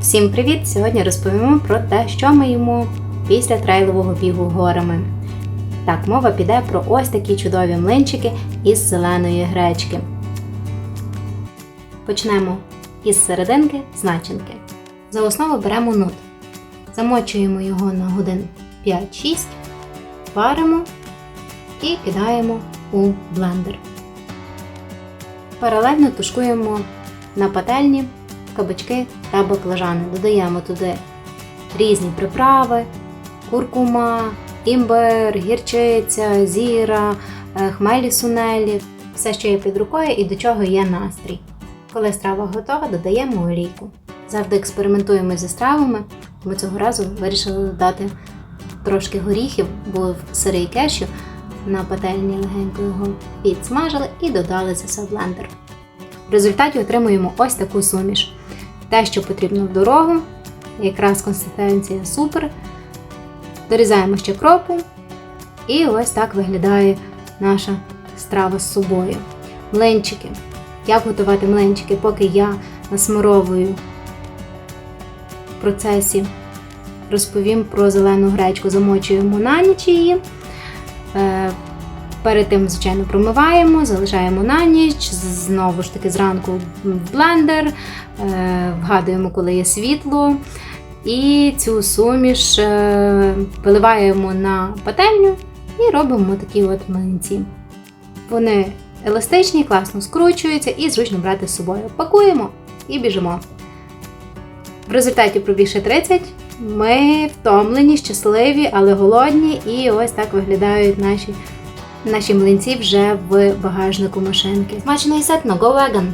Всім привіт! Сьогодні розповімо про те, що ми їмо після трейлового бігу горами. Так, мова піде про ось такі чудові млинчики із зеленої гречки. Почнемо із серединки з начинки. За основу беремо нут. Замочуємо його на годин 5-6, варимо і кидаємо у блендер. Паралельно тушкуємо на пательні кабачки та баклажани. Додаємо туди різні приправи, куркума, імбир, гірчиця, зіра, е, хмелі сунелі, все, що є під рукою і до чого є настрій. Коли страва готова, додаємо олійку. Завжди експериментуємо зі стравами. Ми цього разу вирішили додати трошки горіхів, бо сирий кешю на пательні легенько його підсмажили і додали це все в блендер. В результаті отримуємо ось таку суміш. Те, що потрібно в дорогу, якраз консистенція супер. Дорізаємо ще кропу, і ось так виглядає наша страва з собою. Млинчики. Як готувати млинчики, поки я насморовую в процесі розповім про зелену гречку. Замочуємо на ніч її. Перед тим, звичайно, промиваємо, залишаємо на ніч, знову ж таки зранку в блендер, е, вгадуємо, коли є світло. І цю суміш е, виливаємо на пательню і робимо такі от млинці. Вони еластичні, класно скручуються і зручно брати з собою. Пакуємо і біжимо. В результаті пробігши 30, ми втомлені, щасливі, але голодні, і ось так виглядають наші наші млинці вже в багажнику машинки. Смачний сет на Go Wagon!